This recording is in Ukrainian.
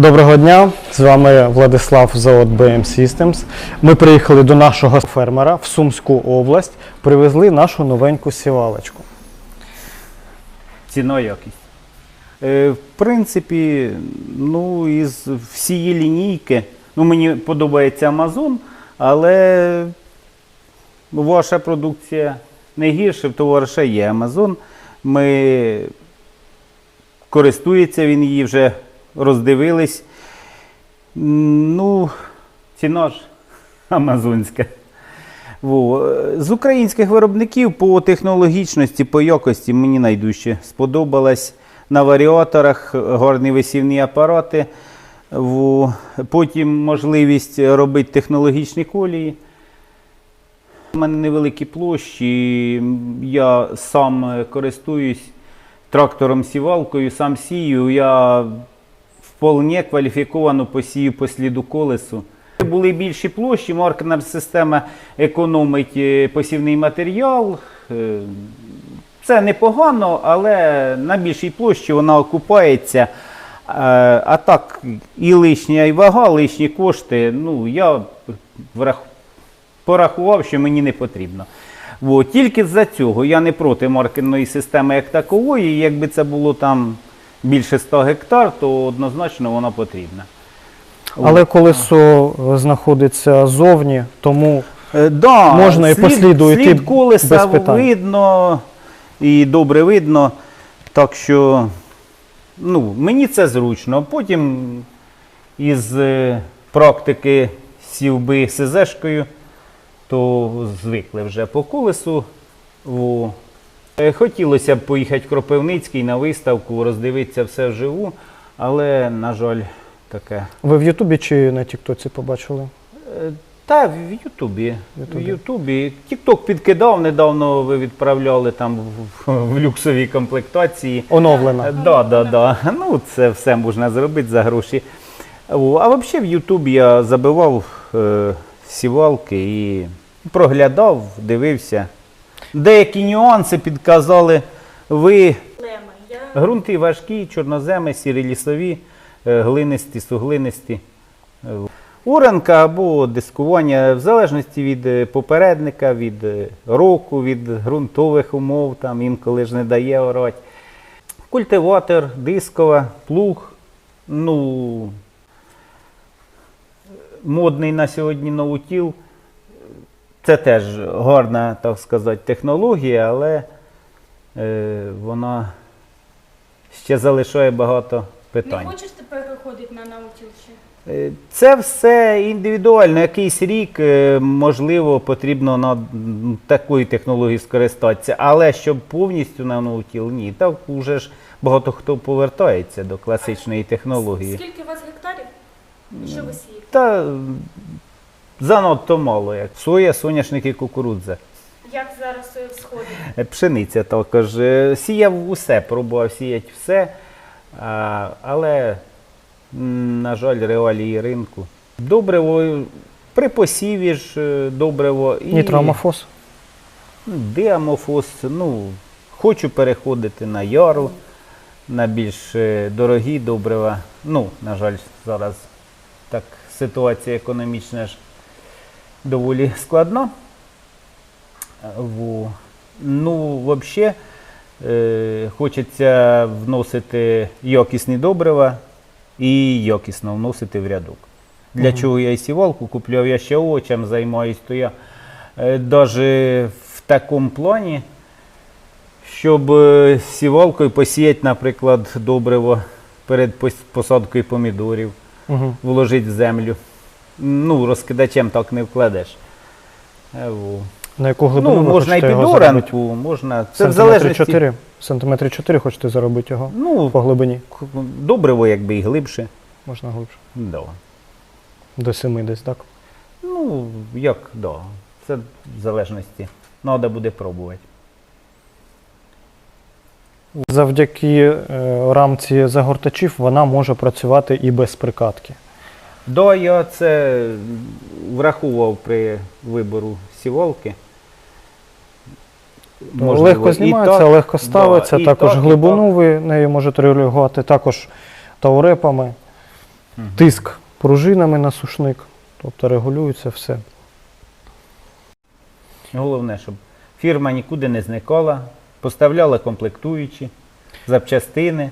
Доброго дня, з вами Владислав завод BM Systems. Ми приїхали до нашого фермера в Сумську область, привезли нашу новеньку сівалочку. Ціна якість. Е, в принципі, ну, із всієї лінійки, ну, мені подобається Amazon, але ваша продукція не гірше, в товариша є Amazon. Ми користується він її вже роздивились. Ну, ціна ж амазонська. Во. З українських виробників по технологічності, по якості мені найдужче сподобалось. На варіаторах гарні висівні апарати. Во. Потім можливість робити технологічні колії. У мене невеликі площі. Я сам користуюсь трактором сівалкою, сам сію. Я вполне кваліфіковано посію по сліду колесу. Були більші площі, маркерна система економить е, посівний матеріал. Е, Це непогано, але на більшій площі вона окупається. Е, А так, і лишня і вага, лишні кошти. Ну, я порахував, що мені не потрібно. От. Тільки з-за цього я не проти маркерної системи як такової. Якби це було там більше 100 гектар, то однозначно вона потрібна. Але колесо знаходиться зовні, тому Е, Да, Можна і по сліду йти слід колеса без питань. видно і добре видно. Так що ну, мені це зручно. Потім із е, практики сівби СЗшкою, то звикли вже по колесу. Во. Е, Хотілося б поїхати в Кропивницький на виставку, роздивитися все вживу, але, на жаль, таке. ви в Ютубі чи на Тіктоці побачили? Е, Та в Ютубі. В Ютубі. Тікток підкидав, недавно ви відправляли там в, в люксовій комплектації. Оновлена. Е, Да, да, да. Ну, це все можна зробити за гроші. О, А взагалі в Ютубі я забивав е, сівалки і проглядав, дивився. Деякі нюанси підказали ви. Грунти важкі, чорноземи, сірі лісові, е, глинисті, суглинисті. Уранка або дискування, в залежності від е, попередника, від е, року, від ґрунтових умов, там інколи ж не дає орати. Культиватор, дискова, плуг. Ну, модний на сьогодні новутіл. Це теж гарна, так сказати, технологія, але е, вона ще залишає багато питань. не хочеш ти переходити на наутіл? Е, Це все індивідуально. Якийсь рік, е, можливо, потрібно на м, такої технології скористатися, але щоб повністю на ноутіл, ні. Так вже ж багато хто повертається до класичної технології. Скільки у вас гектарів? І що ви сієте? Та занадто мало, як соя, соняшник і кукурудза. Як зараз е, всходить? Е, Пшениця також. Е, Сіяв усе, пробував сіяти все, але, на жаль, реалії ринку. Добриво е, при посіві ж е, добриво і Нітроамофос. діамофос. Ну, хочу переходити на яру, на більш е, дорогі добрива. Ну, на жаль, зараз так ситуація економічна ж доволі складна. Во. Ну, взагалі, е, хочеться вносити якісні добрива і якісно вносити в рядок. Для чого я і сівалку купляв, я ще овочем займаюся, то я навіть в такому плані, щоб е, сівалкою посіяти, наприклад, добриво перед посадкою помідорів, Угу. вложити в землю. Ну, розкидачем так не вкладеш. Е. На яку глибину Ну, ви можна і хочете під його заробити? оранку, можна. Це в Сантиметри залежності. 4. Сантиметри 4 хочете заробити його Ну, по глибині. к- добриво, якби і глибше. Можна глибше. Да. До 7 десь, так? Ну, як, да. Це в залежності. Треба буде пробувати. Завдяки е, рамці загортачів вона може працювати і без прикатки. Да, я це врахував при вибору сівалки. Можливо, легко знімається, так, легко ставиться, да, також так, глибину ви нею можете регулювати, також таурепами. тиск пружинами на сушник, тобто регулюється все. Головне, щоб фірма нікуди не зникала, поставляла комплектуючі, запчастини.